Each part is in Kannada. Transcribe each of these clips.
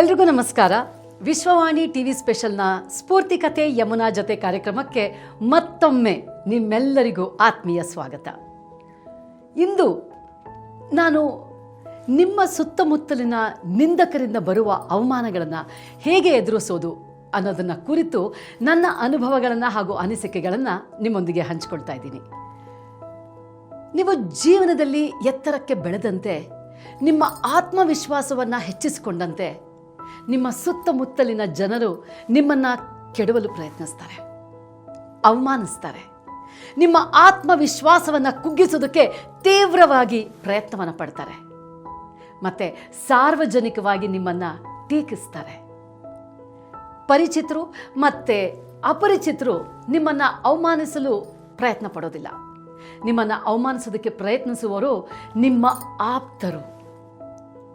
ಎಲ್ರಿಗೂ ನಮಸ್ಕಾರ. ವಿಶ್ವವಾಣಿ ಟಿವಿ ಸ್ಪೆಷಲ್ನ ಸ್ಫೂರ್ತಿ ಕಥೆ ಯಮುನಾ ಜೊತೆ ಕಾರ್ಯಕ್ರಮಕ್ಕೆ ಮತ್ತೊಮ್ಮೆ ನಿಮ್ಮೆಲ್ಲರಿಗೂ ಆತ್ಮೀಯ ಸ್ವಾಗತ. ಇಂದು ನಾನು ನಿಮ್ಮ ಸುತ್ತಮುತ್ತಲಿನ ನಿಂದಕರಿಂದ ಬರುವ ಅವಮಾನಗಳನ್ನು ಹೇಗೆ ಎದುರಿಸೋದು ಅನ್ನೋದನ್ನು ಕುರಿತು ನನ್ನ ಅನುಭವಗಳನ್ನು ಹಾಗೂ ಅನಿಸಿಕೆಗಳನ್ನು ನಿಮ್ಮೊಂದಿಗೆ ಹಂಚಿಕೊಳ್ತಾ ಇದ್ದೀನಿ. ನೀವು ಜೀವನದಲ್ಲಿ ಎತ್ತರಕ್ಕೆ ಬೆಳೆದಂತೆ, ನಿಮ್ಮ ಆತ್ಮವಿಶ್ವಾಸವನ್ನು ಹೆಚ್ಚಿಸಿಕೊಂಡಂತೆ ನಿಮ್ಮ ಸುತ್ತಮುತ್ತಲಿನ ಜನರು ನಿಮ್ಮನ್ನು ಕೆಡವಲು ಪ್ರಯತ್ನಿಸ್ತಾರೆ, ಅವಮಾನಿಸ್ತಾರೆ. ನಿಮ್ಮ ಆತ್ಮವಿಶ್ವಾಸವನ್ನು ಕುಗ್ಗಿಸೋದಕ್ಕೆ ತೀವ್ರವಾಗಿ ಪ್ರಯತ್ನವನ್ನು ಪಡ್ತಾರೆ. ಮತ್ತೆ ಸಾರ್ವಜನಿಕವಾಗಿ ನಿಮ್ಮನ್ನು ಟೀಕಿಸ್ತಾರೆ. ಪರಿಚಿತರು ಮತ್ತೆ ಅಪರಿಚಿತರು ನಿಮ್ಮನ್ನು ಅವಮಾನಿಸಲು ಪ್ರಯತ್ನ ಪಡೋದಿಲ್ಲ. ನಿಮ್ಮನ್ನು ಅವಮಾನಿಸೋದಕ್ಕೆ ಪ್ರಯತ್ನಿಸುವವರು ನಿಮ್ಮ ಆಪ್ತರು.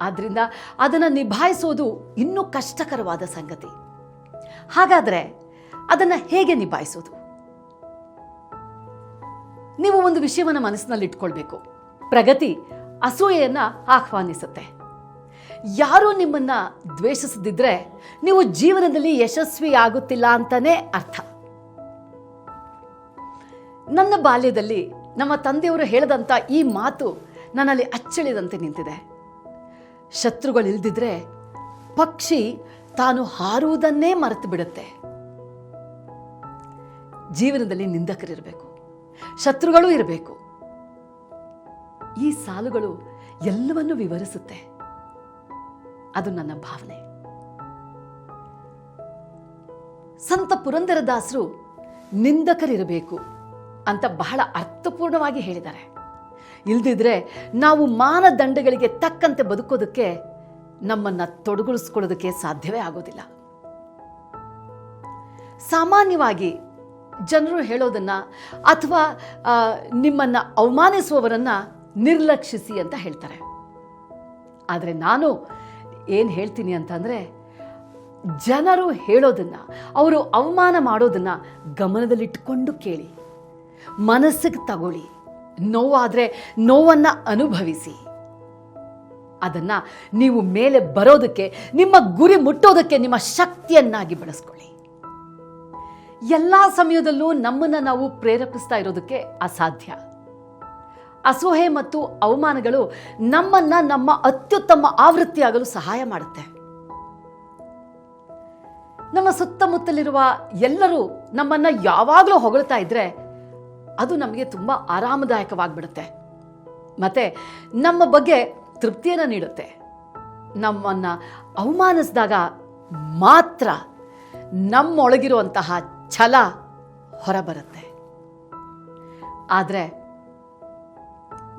ಆದ್ದರಿಂದ ಅದನ್ನು ನಿಭಾಯಿಸೋದು ಇನ್ನೂ ಕಷ್ಟಕರವಾದ ಸಂಗತಿ. ಹಾಗಾದರೆ ಅದನ್ನು ಹೇಗೆ ನಿಭಾಯಿಸೋದು? ನೀವು ಒಂದು ವಿಷಯವನ್ನು ಮನಸ್ಸಿನಲ್ಲಿ ಇಟ್ಕೊಳ್ಬೇಕು. ಪ್ರಗತಿ ಅಸೂಯೆಯನ್ನು ಆಹ್ವಾನಿಸುತ್ತೆ. ಯಾರೂ ನಿಮ್ಮನ್ನು ದ್ವೇಷಿಸದಿದ್ದರೆ ನೀವು ಜೀವನದಲ್ಲಿ ಯಶಸ್ವಿ ಆಗುತ್ತಿಲ್ಲ ಅಂತಲೇ ಅರ್ಥ. ನನ್ನ ಬಾಲ್ಯದಲ್ಲಿ ನಮ್ಮ ತಂದೆಯವರು ಹೇಳಿದಂಥ ಈ ಮಾತು ನನ್ನಲ್ಲಿ ಅಚ್ಚಳಿದಂತೆ ನಿಂತಿದೆ. ಶತ್ರುಗಳಿಲ್ದಿದ್ರೆ ಪಕ್ಷಿ ತಾನು ಹಾರುವುದನ್ನೇ ಮರೆತು ಬಿಡುತ್ತೆ ಜೀವನದಲ್ಲಿ ನಿಂದಕರಿರಬೇಕು, ಶತ್ರುಗಳು ಇರಬೇಕು. ಈ ಸಾಲುಗಳು ಎಲ್ಲವನ್ನೂ ವಿವರಿಸುತ್ತೆ. ಅದು ನನ್ನ ಭಾವನೆ. ಸಂತ ಪುರಂದರದಾಸರು ನಿಂದಕರಿರಬೇಕು ಅಂತ ಬಹಳ ಅರ್ಥಪೂರ್ಣವಾಗಿ ಹೇಳಿದ್ದಾರೆ. ಇಲ್ದಿದ್ರೆ ನಾವು ಮಾನದಂಡಗಳಿಗೆ ತಕ್ಕಂತೆ ಬದುಕೋದಕ್ಕೆ ನಮ್ಮನ್ನ ತೊಡಗುಳಿಸ್ಕೊಳ್ಳೋದಕ್ಕೆ ಸಾಧ್ಯವೇ ಆಗೋದಿಲ್ಲ. ಸಾಮಾನ್ಯವಾಗಿ ಜನರು ಹೇಳೋದನ್ನ ಅಥವಾ ನಿಮ್ಮನ್ನು ಅವಮಾನಿಸುವವರನ್ನ ನಿರ್ಲಕ್ಷಿಸಿ ಅಂತ ಹೇಳ್ತಾರೆ. ಆದರೆ ನಾನು ಏನು ಹೇಳ್ತೀನಿ ಅಂತಂದರೆ ಜನರು ಹೇಳೋದನ್ನ, ಅವರು ಅವಮಾನ ಮಾಡೋದನ್ನ ಗಮನದಲ್ಲಿಟ್ಕೊಂಡು ಕೇಳಿ, ಮನಸ್ಸಿಗೆ ತಗೊಳ್ಳಿ. ನೋವಾದರೆ ನೋವನ್ನು ಅನುಭವಿಸಿ. ಅದನ್ನು ನೀವು ಮೇಲೆ ಬರೋದಕ್ಕೆ, ನಿಮ್ಮ ಗುರಿ ಮುಟ್ಟೋದಕ್ಕೆ ನಿಮ್ಮ ಶಕ್ತಿಯನ್ನಾಗಿ ಬಳಸ್ಕೊಳ್ಳಿ. ಎಲ್ಲ ಸಮಯದಲ್ಲೂ ನಮ್ಮನ್ನು ನಾವು ಪ್ರೇರೇಪಿಸ್ತಾ ಇರೋದಕ್ಕೆ ಅಸಾಧ್ಯ. ಅಸೂಹೆ ಮತ್ತು ಅವಮಾನಗಳು ನಮ್ಮನ್ನ ನಮ್ಮ ಅತ್ಯುತ್ತಮ ಆವೃತ್ತಿಯಾಗಲು ಸಹಾಯ ಮಾಡುತ್ತೆ. ನಮ್ಮ ಸುತ್ತಮುತ್ತಲಿರುವ ಎಲ್ಲರೂ ನಮ್ಮನ್ನ ಯಾವಾಗಲೂ ಹೊಗಳ್ತಾ ಇದ್ರೆ ಅದು ನಮಗೆ ತುಂಬ ಆರಾಮದಾಯಕವಾಗಿಬಿಡುತ್ತೆ. ಮತ್ತು ನಮ್ಮ ಬಗ್ಗೆ ತೃಪ್ತಿಯನ್ನು ನೀಡುತ್ತೆ. ನಮ್ಮನ್ನು ಅವಮಾನಿಸಿದಾಗ ಮಾತ್ರ ನಮ್ಮೊಳಗಿರುವಂತಹ ಛಲ ಹೊರಬರುತ್ತೆ. ಆದರೆ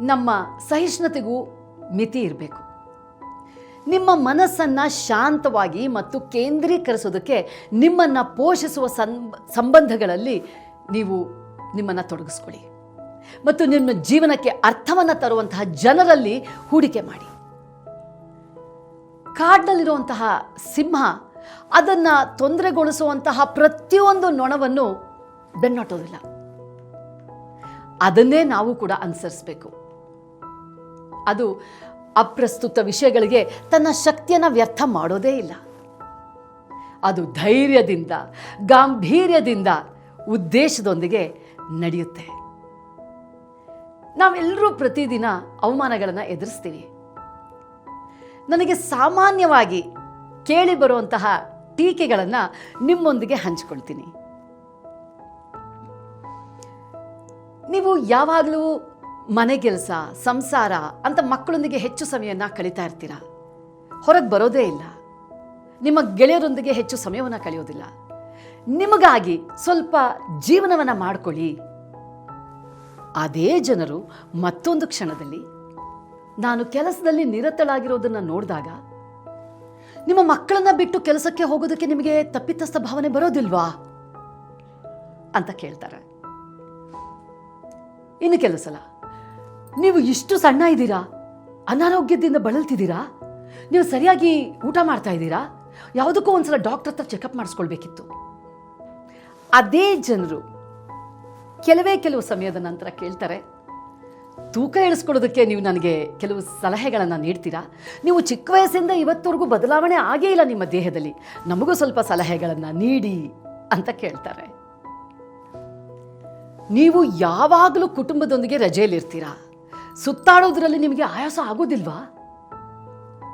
ನಮ್ಮ ಸಹಿಷ್ಣುತೆಗೂ ಮಿತಿ ಇರಬೇಕು. ನಿಮ್ಮ ಮನಸ್ಸನ್ನ ಶಾಂತವಾಗಿ ಮತ್ತು ಕೇಂದ್ರೀಕರಿಸೋದಕ್ಕೆ ನಿಮ್ಮನ್ನು ಪೋಷಿಸುವ ಸಂಬಂಧಗಳಲ್ಲಿ ನೀವು ನಿಮ್ಮನ್ನ ತೊಡಗಿಸ್ಕೊಳ್ಳಿ. ಮತ್ತು ನಿಮ್ಮ ಜೀವನಕ್ಕೆ ಅರ್ಥವನ್ನು ತರುವಂತಹ ಜನರಲ್ಲಿ ಹೂಡಿಕೆ ಮಾಡಿ. ಕಾಡ್ನಲ್ಲಿರುವಂತಹ ಸಿಂಹ ಅದನ್ನು ತೊಂದರೆಗೊಳಿಸುವಂತಹ ಪ್ರತಿಯೊಂದು ನೊಣವನ್ನು ಬೆನ್ನಟ್ಟೋದಿಲ್ಲ. ಅದನ್ನೇ ನಾವು ಕೂಡ ಅನುಸರಿಸಬೇಕು. ಅದು ಅಪ್ರಸ್ತುತ ವಿಷಯಗಳಿಗೆ ತನ್ನ ಶಕ್ತಿಯನ್ನು ವ್ಯರ್ಥ ಮಾಡೋದೇ ಇಲ್ಲ. ಅದು ಧೈರ್ಯದಿಂದ, ಗಾಂಭೀರ್ಯದಿಂದ, ಉದ್ದೇಶದೊಂದಿಗೆ ನಡೆಯುತ್ತೆ. ನಾವೆಲ್ಲರೂ ಪ್ರತಿದಿನ ಅವಮಾನಗಳನ್ನು ಎದುರಿಸ್ತೀವಿ. ನನಗೆ ಸಾಮಾನ್ಯವಾಗಿ ಕೇಳಿ ಬರುವಂತಹ ಟೀಕೆಗಳನ್ನು ನಿಮ್ಮೊಂದಿಗೆ ಹಂಚಿಕೊಳ್ತೀನಿ. ನೀವು ಯಾವಾಗಲೂ ಮನೆ ಕೆಲಸ, ಸಂಸಾರ ಅಂತ ಮಕ್ಕಳೊಂದಿಗೆ ಹೆಚ್ಚು ಸಮಯವನ್ನು ಕಳೀತಾ ಇರ್ತೀರ? ಹೊರಗೆ ಬರೋದೇ ಇಲ್ಲ. ನಿಮ್ಮ ಗೆಳೆಯರೊಂದಿಗೆ ಹೆಚ್ಚು ಸಮಯವನ್ನು ಕಳೆಯೋದಿಲ್ಲ. ನಿಮಗಾಗಿ ಸ್ವಲ್ಪ ಜೀವನವನ್ನು ಮಾಡ್ಕೊಳ್ಳಿ. ಅದೇ ಜನರು ಮತ್ತೊಂದು ಕ್ಷಣದಲ್ಲಿ, ನಾನು ಕೆಲಸದಲ್ಲಿ ನಿರತಳಾಗಿರೋದನ್ನು ನೋಡಿದಾಗ, ನಿಮ್ಮ ಮಕ್ಕಳನ್ನ ಬಿಟ್ಟು ಕೆಲಸಕ್ಕೆ ಹೋಗೋದಕ್ಕೆ ನಿಮಗೆ ತಪ್ಪಿತಸ್ಥ ಭಾವನೆ ಬರೋದಿಲ್ವಾ? ಅಂತ ಕೇಳ್ತಾರೆ. ಇನ್ನು ಕೆಲವು ನೀವು ಇಷ್ಟು ಸಣ್ಣ ಇದ್ದೀರಾ? ಅನಾರೋಗ್ಯದಿಂದ ಬಳಲ್ತಿದ್ದೀರಾ? ನೀವು ಸರಿಯಾಗಿ ಊಟ ಮಾಡ್ತಾ ಇದ್ದೀರಾ? ಯಾವುದಕ್ಕೂ ಒಂದ್ಸಲ ಡಾಕ್ಟರ್ ಹತ್ರ ಚೆಕಪ್ ಮಾಡಿಸ್ಕೊಳ್ಬೇಕಿತ್ತು. ಅದೇ ಜನರು ಕೆಲವೇ ಕೆಲವು ಸಮಯದ ನಂತರ ಕೇಳ್ತಾರೆ, ತೂಕ ಇಳಿಸ್ಕೊಳ್ಳೋದಕ್ಕೆ ನೀವು ನನಗೆ ಕೆಲವು ಸಲಹೆಗಳನ್ನು ನೀಡ್ತೀರಾ? ನೀವು ಚಿಕ್ಕ ವಯಸ್ಸಿಂದ ಇವತ್ತವರೆಗೂ ಬದಲಾವಣೆ ಆಗೇ ಇಲ್ಲ ನಿಮ್ಮ ದೇಹದಲ್ಲಿ. ನಮಗೂ ಸ್ವಲ್ಪ ಸಲಹೆಗಳನ್ನು ನೀಡಿ ಅಂತ ಕೇಳ್ತಾರೆ. ನೀವು ಯಾವಾಗಲೂ ಕುಟುಂಬದೊಂದಿಗೆ ರಜೆಯಲ್ಲಿರ್ತೀರಾ? ಸುತ್ತಾಡೋದ್ರಲ್ಲಿ ನಿಮಗೆ ಆಯಾಸ ಆಗೋದಿಲ್ವಾ?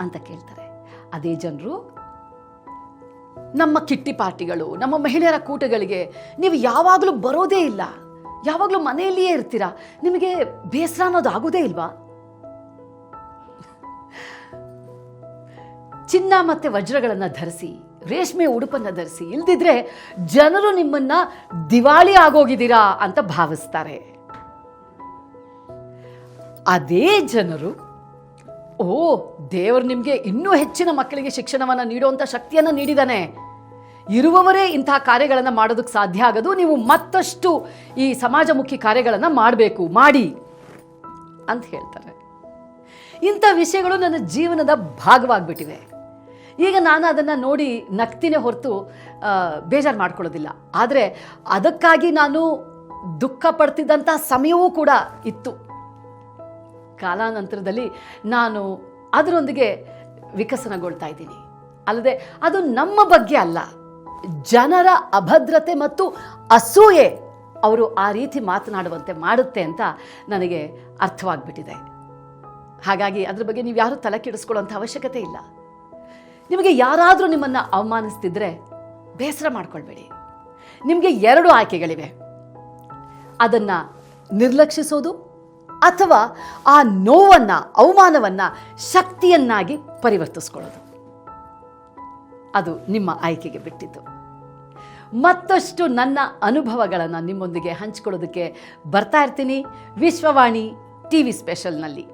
ಅಂತ ಕೇಳ್ತಾರೆ. ಅದೇ ಜನರು, ನಮ್ಮ ಕಿಟ್ಟಿ ಪಾರ್ಟಿಗಳು, ನಮ್ಮ ಮಹಿಳೆಯರ ಕೂಟಗಳಿಗೆ ನೀವು ಯಾವಾಗಲೂ ಬರೋದೇ ಇಲ್ಲ. ಯಾವಾಗಲೂ ಮನೆಯಲ್ಲಿಯೇ ಇರ್ತೀರಾ? ನಿಮಗೆ ಬೇಸರ ಅನ್ನೋದು ಆಗೋದೇ ಇಲ್ವಾ? ಚಿನ್ನ ಮತ್ತೆ ವಜ್ರಗಳನ್ನು ಧರಿಸಿ, ರೇಷ್ಮೆ ಉಡುಪನ್ನು ಧರಿಸಿ, ಇಲ್ದಿದ್ರೆ ಜನರು ನಿಮ್ಮನ್ನ ದಿವಾಳಿ ಆಗೋಗಿದ್ದೀರಾ ಅಂತ ಭಾವಿಸ್ತಾರೆ. ಅದೇ ಜನರು, ಓ, ದೇವರು ನಿಮಗೆ ಇನ್ನೂ ಹೆಚ್ಚಿನ ಮಕ್ಕಳಿಗೆ ಶಿಕ್ಷಣವನ್ನು ನೀಡುವಂಥ ಶಕ್ತಿಯನ್ನು ನೀಡಿದಾನೆ. ಇರುವವರೇ ಇಂತಹ ಕಾರ್ಯಗಳನ್ನು ಮಾಡೋದಕ್ಕೆ ಸಾಧ್ಯ ಆಗೋದು. ನೀವು ಮತ್ತಷ್ಟು ಈ ಸಮಾಜಮುಖಿ ಕಾರ್ಯಗಳನ್ನು ಮಾಡಬೇಕು. ಮಾಡಿ ಅಂತ ಹೇಳ್ತಾರೆ. ಇಂಥ ವಿಷಯಗಳು ನನ್ನ ಜೀವನದ ಭಾಗವಾಗಿಬಿಟ್ಟಿವೆ. ಈಗ ನಾನು ಅದನ್ನು ನೋಡಿ ನಗ್ತಿನೇ ಹೊರತು ಬೇಜಾರು ಮಾಡ್ಕೊಳ್ಳೋದಿಲ್ಲ. ಆದರೆ ಅದಕ್ಕಾಗಿ ನಾನು ದುಃಖ ಪಡ್ತಿದ್ದಂಥ ಸಮಯವೂ ಕೂಡ ಇತ್ತು. ಕಾಲಾನಂತರದಲ್ಲಿ ನಾನು ಅದರೊಂದಿಗೆ ವಿಕಸನಗೊಳ್ತಾ ಇದ್ದೀನಿ. ಅಲ್ಲದೆ ಅದು ನಮ್ಮ ಬಗ್ಗೆ ಅಲ್ಲ. ಜನರ ಅಭದ್ರತೆ ಮತ್ತು ಅಸೂಯೆ ಅವರು ಆ ರೀತಿ ಮಾತನಾಡುವಂತೆ ಮಾಡುತ್ತೆ ಅಂತ ನನಗೆ ಅರ್ಥವಾಗ್ಬಿಟ್ಟಿದೆ. ಹಾಗಾಗಿ ಅದ್ರ ಬಗ್ಗೆ ನೀವು ಯಾರೂ ತಲೆ ಕೆಡಿಸ್ಕೊಳ್ಳೋಂಥ ಅವಶ್ಯಕತೆ ಇಲ್ಲ. ನಿಮಗೆ ಯಾರಾದರೂ ನಿಮ್ಮನ್ನು ಅವಮಾನಿಸ್ತಿದ್ರೆ ಬೇಸರ ಮಾಡ್ಕೊಳ್ಬೇಡಿ. ನಿಮಗೆ ಎರಡು ಆಯ್ಕೆಗಳಿವೆ. ಅದನ್ನು ನಿರ್ಲಕ್ಷಿಸೋದು ಅಥವಾ ಆ ನೋವನ್ನು, ಅವಮಾನವನ್ನು ಶಕ್ತಿಯನ್ನಾಗಿ ಪರಿವರ್ತಿಸ್ಕೊಳ್ಳೋದು. ಅದು ನಿಮ್ಮ ಆಯ್ಕೆಗೆ ಬಿಟ್ಟಿದ್ದು ಮತ್ತಷ್ಟು ನನ್ನ ಅನುಭವಗಳನ್ನು ನಿಮ್ಮೊಂದಿಗೆ ಹಂಚಿಕೊಳ್ಳೋದಕ್ಕೆ ಬರ್ತಾ ಇರ್ತೀನಿ. ವಿಶ್ವವಾಣಿ ಟಿ ವಿ ಸ್ಪೆಷಲ್ನಲ್ಲಿ.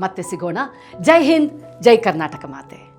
ಮತ್ತೆ ಸಿಗೋಣ. ಜೈ ಹಿಂದ್, ಜೈ ಕರ್ನಾಟಕ ಮಾತೆ.